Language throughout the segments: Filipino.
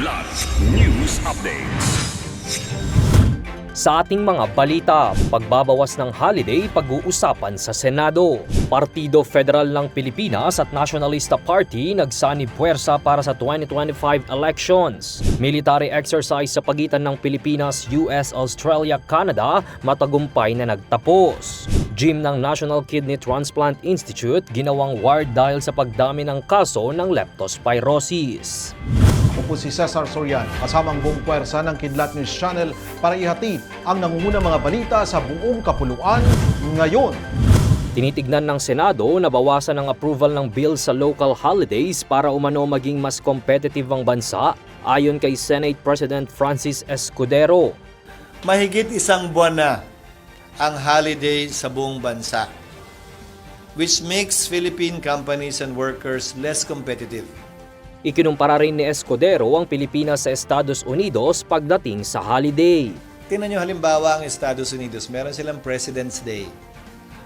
Kidlat News Updates. Sa ating mga balita, pagbabawas ng holiday pag-uusapan sa Senado. Partido Federal ng Pilipinas at Nationalista Party nagsanib puwersa para sa 2025 elections. Military exercise sa pagitan ng Pilipinas, US, Australia, Canada matagumpay na nagtapos. Gym ng National Kidney Transplant Institute ginawang ward dahil sa pagdami ng kaso ng leptospirosis. Ako po si Cesar Sorian, kasamang buong puwersa ng Kidlat News Channel para ihatid ang nangungunang mga balita sa buong kapuluan ngayon. Tinitignan ng Senado na bawasan ang approval ng bill sa local holidays para umano maging mas competitive ang bansa ayon kay Senate President Francis Escudero. mahigit isang buwan na ang holiday sa buong bansa, which makes Philippine companies and workers less competitive. Ikinumpara rin ni Escudero ang Pilipinas sa Estados Unidos pagdating sa holiday. Tingnan nyo halimbawa ang Estados Unidos, meron silang President's Day.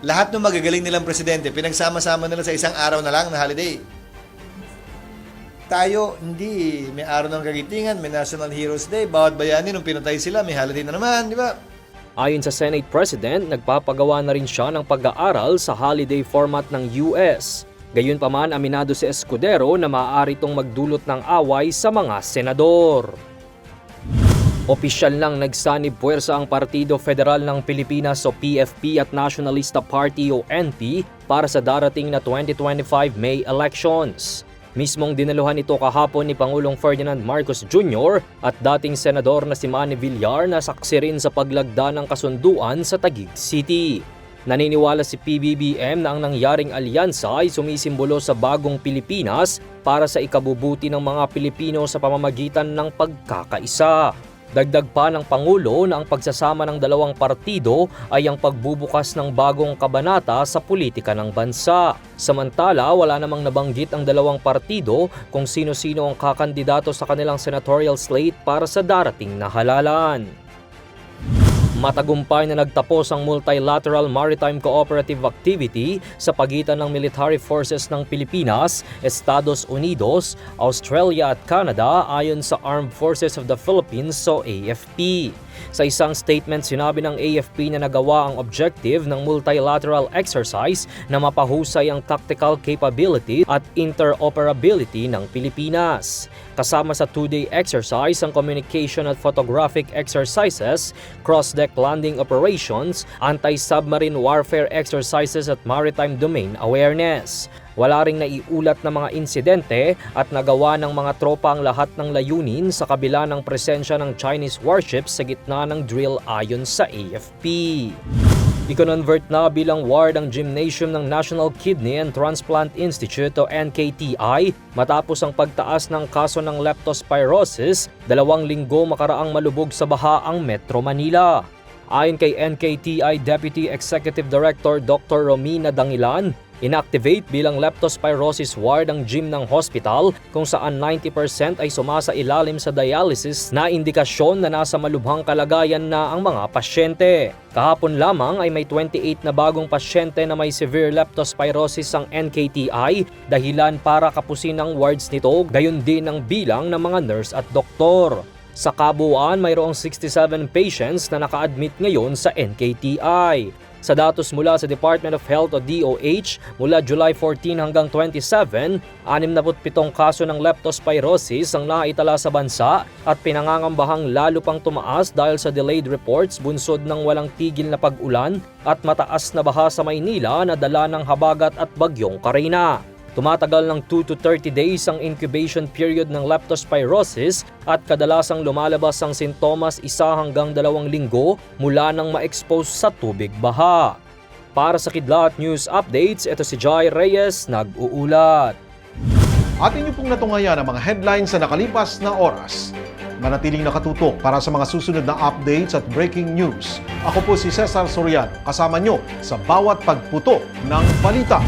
Lahat ng magagaling nilang presidente, pinagsama-sama nila sa isang araw na lang na holiday. Tayo, hindi. May araw ng kagitingan, may National Heroes Day, bawat bayani nung pinatay sila, may holiday na naman, di ba? Ayon sa Senate President, nagpapagawa na rin siya ng pag-aaral sa holiday format ng US. Gayunpaman, aminado si Escudero na maaari itong magdulot ng away sa mga senador. Opisyal nang nagsanib puwersa ang Partido Federal ng Pilipinas o PFP at Nationalista Party o NP para sa darating na 2025 May elections. Mismong dinaluhan ito kahapon ni Pangulong Ferdinand Marcos Jr. at dating senador na si Manny Villar na saksi rin sa paglagda ng kasunduan sa Taguig City. Naniniwala si PBBM na ang nangyaring alyansa ay sumisimbolo sa bagong Pilipinas para sa ikabubuti ng mga Pilipino sa pamamagitan ng pagkakaisa. Dagdag pa ng Pangulo na ang pagsasama ng dalawang partido ay ang pagbubukas ng bagong kabanata sa politika ng bansa. Samantala, wala namang nabanggit ang dalawang partido kung sino-sino ang kakandidato sa kanilang senatorial slate para sa darating na halalan. Matagumpay na nagtapos ang multilateral maritime cooperative activity sa pagitan ng military forces ng Pilipinas, Estados Unidos, Australia at Canada ayon sa Armed Forces of the Philippines o AFP. Sa isang statement, sinabi ng AFP na nagawa ang objective ng multilateral exercise na mapahusay ang tactical capability at interoperability ng Pilipinas. Kasama sa two-day exercise ang communication at photographic exercises, cross-deck landing operations, anti-submarine warfare exercises at maritime domain awareness. Wala ring naiulat na mga insidente at nagawa ng mga tropa ang lahat ng layunin sa kabila ng presensya ng Chinese warships sa gitna ng drill ayon sa AFP. Ikononvert na bilang ward ang gymnasium ng National Kidney and Transplant Institute o NKTI matapos ang pagtaas ng kaso ng leptospirosis dalawang linggo makaraang malubog sa baha ang Metro Manila. Ayon kay NKTI Deputy Executive Director Dr. Romina Dangilan, inactivate bilang leptospirosis ward ang gym ng hospital kung saan 90% ay sumasa ilalim sa dialysis na indikasyon na nasa malubhang kalagayan na ang mga pasyente. Kahapon lamang ay may 28 na bagong pasyente na may severe leptospirosis ang NKTI dahilan para kapusin ang wards nito gayon din ang bilang ng mga nurse at doktor. Sa kabuuan, mayroong 67 patients na naka-admit ngayon sa NKTI. Sa datos mula sa Department of Health o DOH, mula July 14 hanggang 27, 67 kaso ng leptospirosis ang naitala sa bansa at pinangangambahang lalo pang tumaas dahil sa delayed reports bunsod ng walang tigil na pag-ulan at mataas na baha sa Maynila na dala ng habagat at bagyong Karina. Tumatagal ng 2 to 30 days ang incubation period ng leptospirosis at kadalasang lumalabas ang sintomas isa hanggang dalawang linggo mula nang ma-expose sa tubig baha. Para sa Kidlat News Updates, ito si Jai Reyes, nag-uulat. Atin niyo pong natungayan ang mga headlines sa nakalipas na oras. Manatiling nakatutok para sa mga susunod na updates at breaking news. Ako po si Cesar Sorian, kasama nyo sa bawat pagputok ng balita.